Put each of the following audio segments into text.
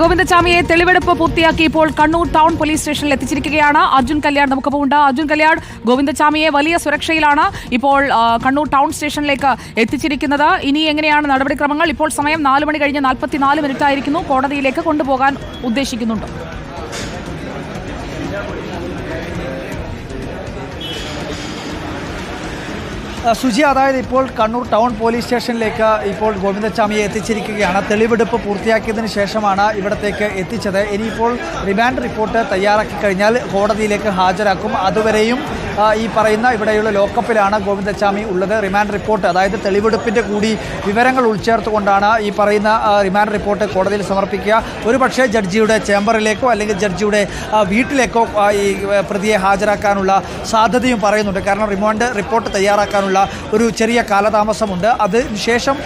ഗോവിന്ദചാമിയെ തെളിവെടുപ്പ് പൂർത്തിയാക്കി ഇപ്പോൾ കണ്ണൂർ ടൗൺ പോലീസ് സ്റ്റേഷനിൽ എത്തിച്ചിരിക്കുകയാണ്. അർജുൻ കല്യാൺ നമുക്കൊപ്പം ഉണ്ട്. അർജുൻ കല്യാൺ ഗോവിന്ദസ്വാമിയെ വലിയ സുരക്ഷയിലാണ് ഇപ്പോൾ കണ്ണൂർ ടൗൺ സ്റ്റേഷനിലേക്ക് എത്തിച്ചിരിക്കുന്നത്. ഇനി എങ്ങനെയാണ് നടപടിക്രമങ്ങൾ? ഇപ്പോൾ സമയം നാല് മണി കഴിഞ്ഞ് നാൽപ്പത്തിനാല് മിനിറ്റ് ആയിരിക്കുന്നു കോടതിയിലേക്ക് കൊണ്ടുപോകാൻ ഉദ്ദേശിക്കുന്നുണ്ട്. സുജി അതായത് ഇപ്പോൾ കണ്ണൂർ ടൗൺ പോലീസ് സ്റ്റേഷനിലേക്ക് ഇപ്പോൾ ഗോവിന്ദസ്വാമിയെ എത്തിച്ചിരിക്കുകയാണ്. തെളിവെടുപ്പ് പൂർത്തിയാക്കിയതിന് ശേഷമാണ് ഇവിടത്തേക്ക് എത്തിച്ചത്. ഇനിയിപ്പോൾ റിമാൻഡ് റിപ്പോർട്ട് തയ്യാറാക്കി കഴിഞ്ഞാൽ കോടതിയിലേക്ക് ഹാജരാക്കും. അതുവരെയും ഈ പറയുന്ന ഇവിടെയുള്ള ലോക്കപ്പിലാണ് ഗോവിന്ദസ്വാമി ഉള്ളത്. റിമാൻഡ് റിപ്പോർട്ട് അതായത് തെളിവെടുപ്പിന്റെ കൂടി വിവരങ്ങൾ ഉൾച്ചേർത്തുകൊണ്ടാണ് ഈ പറയുന്ന റിമാൻഡ് റിപ്പോർട്ട് കോടതിയിൽ സമർപ്പിക്കുക. ഒരുപക്ഷെ ജഡ്ജിയുടെ ചേംബറിലേക്കോ അല്ലെങ്കിൽ ജഡ്ജിയുടെ വീട്ടിലേക്കോ ഈ പ്രതിയെ ഹാജരാക്കാനുള്ള സാധ്യതയും പറയുന്നുണ്ട്. കാരണം റിമാൻഡ് റിപ്പോർട്ട് തയ്യാറാക്കാനുള്ള ഒരു ചെറിയ കാലതാമസമുണ്ട്. അതിന് ശേഷം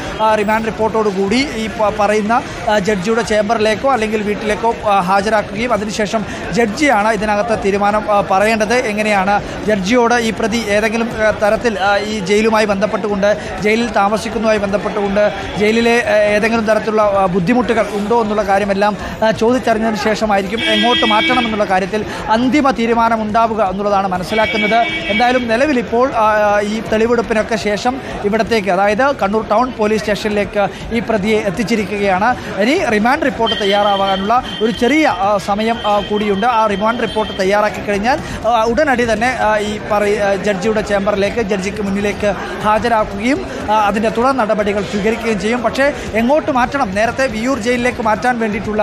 റിമാൻഡ് റിപ്പോർട്ടോട് കൂടി ഈ പറയുന്ന ജഡ്ജിയുടെ ചേംബറിലേക്കോ അല്ലെങ്കിൽ വീട്ടിലേക്കോ ഹാജരാക്കുകയും അതിനുശേഷം ജഡ്ജിയാണ് ഇതിനകത്ത് തീരുമാനം പറയേണ്ടത്. എങ്ങനെയാണ് ജഡ്ജിയോട് ഈ പ്രതി ഏതെങ്കിലും തരത്തിൽ ഈ ജയിലുമായി ബന്ധപ്പെട്ടുകൊണ്ട് ജയിലിൽ താമസിക്കുന്നതുമായി ബന്ധപ്പെട്ടുകൊണ്ട് ജയിലിലെ ഏതെങ്കിലും തരത്തിലുള്ള ബുദ്ധിമുട്ടുകൾ ഉണ്ടോ എന്നുള്ള കാര്യമെല്ലാം ചോദിച്ചറിഞ്ഞതിന് ശേഷമായിരിക്കും എങ്ങോട്ട് മാറ്റണം എന്നുള്ള കാര്യത്തിൽ അന്തിമ തീരുമാനം ഉണ്ടാവുക എന്നുള്ളതാണ് മനസ്സിലാക്കുന്നത്. എന്തായാലും നിലവിൽ ഇപ്പോൾ ഈ ഈ തെളിവെടുപ്പിനൊക്കെ ശേഷം ഇവിടത്തേക്ക് അതായത് കണ്ണൂർ ടൗൺ പോലീസ് സ്റ്റേഷനിലേക്ക് ഈ പ്രതിയെ എത്തിച്ചിരിക്കുകയാണ്. ഇനി റിമാൻഡ് റിപ്പോർട്ട് തയ്യാറാവാനുള്ള ഒരു ചെറിയ സമയം കൂടിയുണ്ട്. ആ റിമാൻഡ് റിപ്പോർട്ട് തയ്യാറാക്കി കഴിഞ്ഞാൽ ഉടനടി തന്നെ ഈ പറയ ജഡ്ജിയുടെ ചേംബറിലേക്ക് ജഡ്ജിക്ക് മുന്നിലേക്ക് ഹാജരാക്കുകയും അതിന്റെ തുടർ നടപടികൾ സ്വീകരിക്കുകയും ചെയ്യും. പക്ഷേ എങ്ങോട്ട് മാറ്റണം? നേരത്തെ വിയൂർ ജയിലിലേക്ക് മാറ്റാൻ വേണ്ടിയിട്ടുള്ള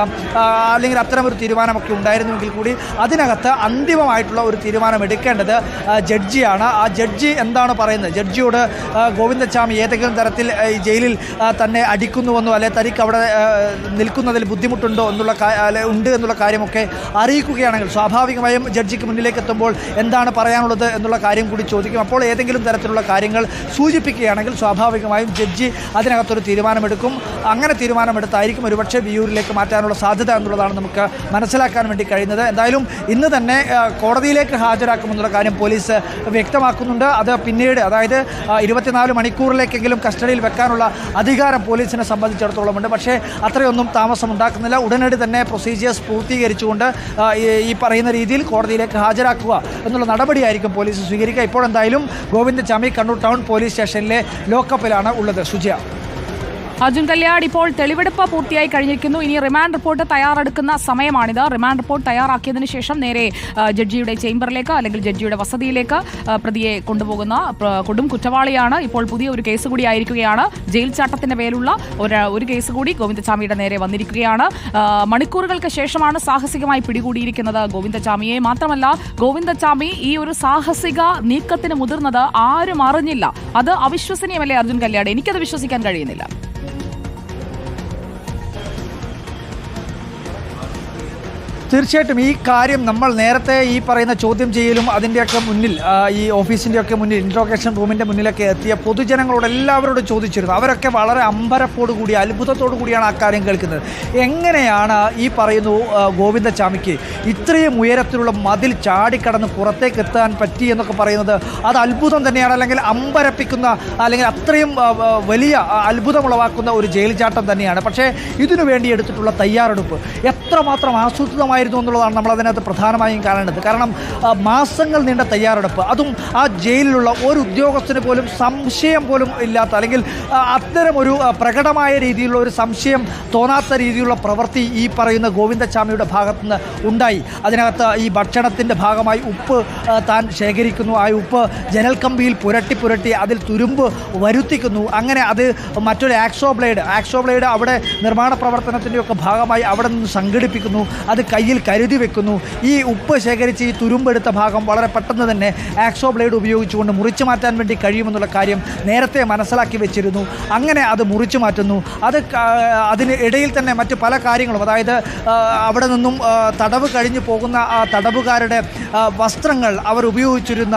അല്ലെങ്കിൽ അത്തരമൊരു തീരുമാനമൊക്കെ ഉണ്ടായിരുന്നുവെങ്കിൽ കൂടി അതിനകത്ത് അന്തിമമായിട്ടുള്ള ഒരു തീരുമാനം എടുക്കേണ്ടത് ജഡ്ജിയാണ്. ആ ജഡ്ജി എന്താണ് പറയുന്നത്? ജഡ്ജിയോട് ഗോവിന്ദച്ചാമി ഏതെങ്കിലും തരത്തിൽ ജയിലിൽ തന്നെ അടിക്കുന്നുവെന്നോ അല്ലെ തനിക്ക് അവിടെ നിൽക്കുന്നതിൽ ബുദ്ധിമുട്ടുണ്ടോ എന്നുള്ള ഉണ്ട് എന്നുള്ള കാര്യമൊക്കെ അറിയിക്കുകയാണെങ്കിൽ സ്വാഭാവികമായും ജഡ്ജിക്ക് മുന്നിലേക്ക് എത്തുമ്പോൾ എന്താണ് പറയാനുള്ളത് എന്നുള്ള കാര്യം കൂടി ചോദിക്കും. അപ്പോൾ ഏതെങ്കിലും തരത്തിലുള്ള കാര്യങ്ങൾ സൂചിപ്പിക്കുകയാണെങ്കിൽ സ്വാഭാവികമായും ജഡ്ജി അതിനകത്തൊരു തീരുമാനമെടുക്കും. അങ്ങനെ തീരുമാനമെടുത്തായിരിക്കും ഒരുപക്ഷെ വിയൂരിലേക്ക് മാറ്റാനുള്ള സാധ്യത എന്നുള്ളതാണ് നമുക്ക് മനസ്സിലാക്കാൻ വേണ്ടി കഴിയുന്നത്. എന്തായാലും ഇന്ന് തന്നെ കോടതിയിലേക്ക് ഹാജരാക്കുമെന്നുള്ള കാര്യം പോലീസ് വ്യക്തമാക്കുന്നുണ്ട്. അത് പിന്നീട് അതായത് ആ, ഇരുപത്തിനാല് മണിക്കൂറിലേക്കെങ്കിലും കസ്റ്റഡിയിൽ വെക്കാനുള്ള അധികാരം പോലീസിനെ സംബന്ധിച്ചിടത്തോളമുണ്ട്. പക്ഷേ അത്രയൊന്നും താമസം ഉണ്ടാക്കുന്നില്ല. ഉടനടി തന്നെ പ്രൊസീജിയേഴ്സ് പൂർത്തീകരിച്ചുകൊണ്ട് ഈ- പറയുന്ന രീതിയിൽ കോടതിയിലേക്ക് ഹാജരാക്കുക എന്നുള്ള നടപടിയായിരിക്കും പോലീസ് സ്വീകരിക്കുക. ഇപ്പോഴെന്തായാലും ഗോവിന്ദചാമി കണ്ണൂർ ടൗൺ പോലീസ് സ്റ്റേഷനിലെ ലോക്കപ്പിലാണ് ഉള്ളത്. സുജയ. അർജുൻ കല്യാട് ഇപ്പോൾ തെളിവെടുപ്പ് പൂർത്തിയായി കഴിഞ്ഞിരിക്കുന്നു. ഇനി റിമാൻഡ് റിപ്പോർട്ട് തയ്യാറെടുക്കുന്ന സമയമാണിത്. റിമാൻഡ് റിപ്പോർട്ട് തയ്യാറാക്കിയതിന് ശേഷം നേരെ ജഡ്ജിയുടെ ചേംബറിലേക്ക് അല്ലെങ്കിൽ ജഡ്ജിയുടെ വസതിയിലേക്ക് പ്രതിയെ കൊണ്ടുപോകുന്ന കൊടും കുറ്റവാളിയാണ് ഇപ്പോൾ പുതിയ ഒരു കേസ് കൂടി ആയിരിക്കുകയാണ്. ജയിൽ ചാട്ടത്തിന്റെ പേരിലുള്ള ഒരു കേസ് കൂടി ഗോവിന്ദചാമിയുടെ നേരെ വന്നിരിക്കുകയാണ്. മണിക്കൂറുകൾക്ക് ശേഷമാണ് സാഹസികമായി പിടികൂടിയിരിക്കുന്നത് ഗോവിന്ദചാമിയെ മാത്രമല്ല ഗോവിന്ദചാമി ഈ ഒരു സാഹസിക നീക്കത്തിന് മുതിർന്നത് ആരും അറിഞ്ഞില്ല. അത് അവിശ്വസനീയമല്ലേ അർജുൻ കല്യാട് എനിക്കത് വിശ്വസിക്കാൻ കഴിയുന്നില്ല. തീർച്ചയായിട്ടും ഈ കാര്യം നമ്മൾ നേരത്തെ ഈ പറയുന്ന ചോദ്യം ചെയ്യലും അതിന്റെയൊക്കെ മുന്നിൽ ഈ ഓഫീസിന്റെയൊക്കെ മുന്നിൽ ഇൻട്രോഗേഷൻ റൂമിന്റെ മുന്നിലൊക്കെ എത്തിയ പൊതുജനങ്ങളോട് എല്ലാവരോടും ചോദിച്ചിരുന്നു. അവരൊക്കെ വളരെ അമ്പരപ്പോടു കൂടി അത്ഭുതത്തോടു കൂടിയാണ് ആ കാര്യം കേൾക്കുന്നത്. എങ്ങനെയാണ് ഈ പറയുന്നു ഗോവിന്ദചാമിക്ക് ഇത്രയും ഉയരത്തിലുള്ള മതിൽ ചാടിക്കടന്ന് പുറത്തേക്ക് എത്താൻ പറ്റി എന്നൊക്കെ പറയുന്നത് അത് അത്ഭുതം തന്നെയാണ്. അല്ലെങ്കിൽ അമ്പരപ്പിക്കുന്ന അല്ലെങ്കിൽ അത്രയും വലിയ അത്ഭുതമുളവാക്കുന്ന ഒരു ജയിൽ ചാട്ടം തന്നെയാണ്. പക്ഷേ ഇതിനു വേണ്ടി എടുത്തിട്ടുള്ള തയ്യാറെടുപ്പ് എത്രമാത്രം ആസൂത്രിതമായിരുന്നു എന്നുള്ളതാണ് നമ്മൾ അതിനകത്ത് പ്രധാനമായും കാണേണ്ടത്. കാരണം മാസങ്ങൾ നീണ്ട തയ്യാറെടുപ്പ്. അതും ആ ജയിലിലുള്ള ഒരു ഉദ്യോഗസ്ഥന് പോലും സംശയം പോലും ഇല്ലാത്ത അല്ലെങ്കിൽ അത്തരമൊരു പ്രകടമായ രീതിയിലുള്ള ഒരു സംശയം തോന്നാത്ത രീതിയിലുള്ള പ്രവൃത്തി ഈ പറയുന്ന ഗോവിന്ദസ്വാമിയുടെ ഭാഗത്തു നിന്ന് ഉണ്ടായി. അതിനകത്ത് ഈ ഭക്ഷണത്തിന്റെ ഭാഗമായി ഉപ്പ് താൻ ശേഖരിക്കുന്നു. ആ ഉപ്പ് ജനൽ കമ്പിയിൽ പുരട്ടി പുരട്ടി അതിൽ തുരുമ്പ് വരുത്തിക്കുന്നു. അങ്ങനെ അത് മറ്റൊരു ആക്സോ ബ്ലേഡ് ആക്സോ ബ്ലേഡ് അവിടെ നിർമ്മാണ പ്രവർത്തനത്തിന്റെയൊക്കെ ഭാഗമായി അവിടെ നിന്ന് സംഘടിപ്പിക്കുന്നു. അത് കയ്യിൽ കരുതി വെക്കുന്നു. ഈ ഉപ്പ് ശേഖരിച്ച് ഈ തുരുമ്പെടുത്ത ഭാഗം വളരെ പെട്ടെന്ന് തന്നെ ആക്സോ ബ്ലേഡ് ഉപയോഗിച്ചുകൊണ്ട് മുറിച്ചു മാറ്റാൻ വേണ്ടി കഴിയുമെന്നുള്ള കാര്യം നേരത്തെ മനസ്സിലാക്കി വെച്ചിരുന്നു. അങ്ങനെ അത് മുറിച്ചു മാറ്റുന്നു. അത് അതിന് ഇടയിൽ തന്നെ മറ്റ് പല കാര്യങ്ങളും അതായത് അവിടെ നിന്നും തടവ് കഴിഞ്ഞു പോകുന്ന ആ തടവുകാരുടെ വസ്ത്രങ്ങൾ അവർ ഉപയോഗിച്ചിരുന്ന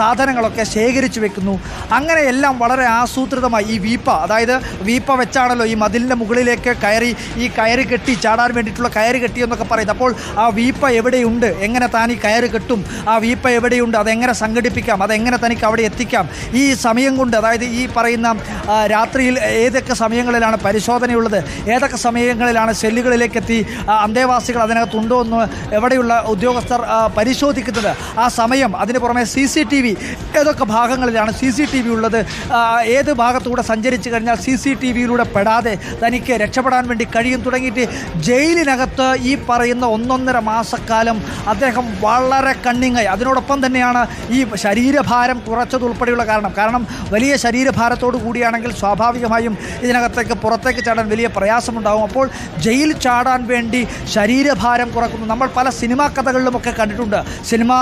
സാധനങ്ങളൊക്കെ ശേഖരിച്ചു വെക്കുന്നു. അങ്ങനെ എല്ലാം വളരെ ആസൂത്രിതമായി ഈ വീപ്പ അതായത് വീപ്പ വെച്ചാണല്ലോ ഈ മതിലിന്റെ മുകളിലേക്ക് കയറി ഈ കയറി കെട്ടി ചാടാൻ വേണ്ടിയിട്ടുള്ള കയറി കെട്ടി എന്നൊക്കെ പറയുന്നത്. പറയുന്നത് അപ്പോൾ ആ വീപ്പ എവിടെയുണ്ട്? എങ്ങനെ താൻ ഈ കയറ് കെട്ടും? ആ വീപ്പ എവിടെയുണ്ട്? അതെങ്ങനെ സംഘടിപ്പിക്കാം? അതെങ്ങനെ തനിക്ക് അവിടെ എത്തിക്കാം? ഈ സമയം കൊണ്ട് അതായത് ഈ പറയുന്ന രാത്രിയിൽ ഏതൊക്കെ സമയങ്ങളിലാണ് പരിശോധനയുള്ളത്? ഏതൊക്കെ സമയങ്ങളിലാണ് സെല്ലുകളിലേക്ക് എത്തി അന്തേവാസികൾ അതിനകത്തുണ്ടോ എന്ന് എവിടെയുള്ള ഉദ്യോഗസ്ഥർ പരിശോധിക്കുന്നത്? ആ സമയം അതിന് പുറമെ സി സി ടി വി ഏതൊക്കെ ഭാഗങ്ങളിലാണ് സി സി ടി വി ഉള്ളത്? ഏത് ഭാഗത്തൂടെ സഞ്ചരിച്ചു കഴിഞ്ഞാൽ സി സി ടി വിയിലൂടെ പെടാതെ തനിക്ക് രക്ഷപ്പെടാൻ വേണ്ടി കഴിയും? തുടങ്ങിയിട്ട് ജയിലിനകത്ത് ഈ പറയുന്ന ഒന്നൊന്നര മാസക്കാലം അദ്ദേഹം വളരെ കണ്ണിങ്ങായി. അതിനോടൊപ്പം തന്നെയാണ് ഈ ശരീരഭാരം കുറച്ചതുൾപ്പെടെയുള്ള കാരണം. കാരണം വലിയ ശരീരഭാരത്തോടു കൂടിയാണെങ്കിൽ സ്വാഭാവികമായും ഇതിനകത്തേക്ക് പുറത്തേക്ക് ചാടാൻ വലിയ പ്രയാസമുണ്ടാകും അപ്പോൾ ജയിൽ ചാടാൻ വേണ്ടി ശരീരഭാരം കുറക്കുന്നു. നമ്മൾ പല സിനിമാ കഥകളിലുമൊക്കെ കണ്ടിട്ടുണ്ട്. സിനിമാ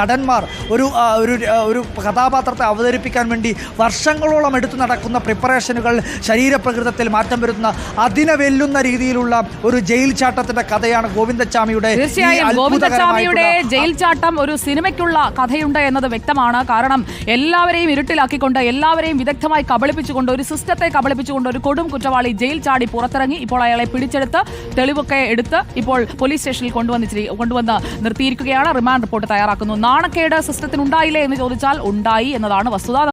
നടന്മാർ ഒരു ഒരു ഒരു കഥാപാത്രത്തെ അവതരിപ്പിക്കാൻ വേണ്ടി വർഷങ്ങളോളം എടുത്തു നടക്കുന്ന പ്രിപ്പറേഷനുകൾ ശരീരപ്രകൃതത്തിൽ മാറ്റം വരുത്തുന്ന അതിനെ വെല്ലുന്ന രീതിയിലുള്ള ഒരു ജയിൽ ചാട്ടത്തിന്റെ കഥയാണ് ഗോവിന്ദച്ചാമിയുടെ ഈ തീർച്ചയായും ഗോവിന്ദച്ചാമിയുടെ ജയിൽ ചാട്ടം ഒരു സിനിമയ്ക്കുള്ള കഥയുണ്ട് എന്നത് വ്യക്തമാണ്. കാരണം എല്ലാവരെയും ഇരുട്ടിലാക്കിക്കൊണ്ട് എല്ലാവരെയും വിദഗ്ധമായി കബളിപ്പിച്ചുകൊണ്ട് ഒരു സിസ്റ്റത്തെ കബളിപ്പിച്ചുകൊണ്ട് ഒരു കൊടും കുറ്റവാളി ജയിൽ ചാടി പുറത്തിറങ്ങി. ഇപ്പോൾ അയാളെ പിടിച്ചെടുത്ത് തെളിവൊക്കെ എടുത്ത് ഇപ്പോൾ പോലീസ് സ്റ്റേഷനിൽ കൊണ്ടുവന്നിച്ചിരി കൊണ്ടുവന്ന് നിർത്തിയിരിക്കുകയാണ്. റിമാൻഡ് റിപ്പോർട്ട് തയ്യാറാക്കുന്നു. നാണക്കേട് സിസ്റ്റത്തിന് ഉണ്ടായില്ലേ എന്ന് ചോദിച്ചാൽ ഉണ്ടായി എന്നതാണ് വസ്തുത.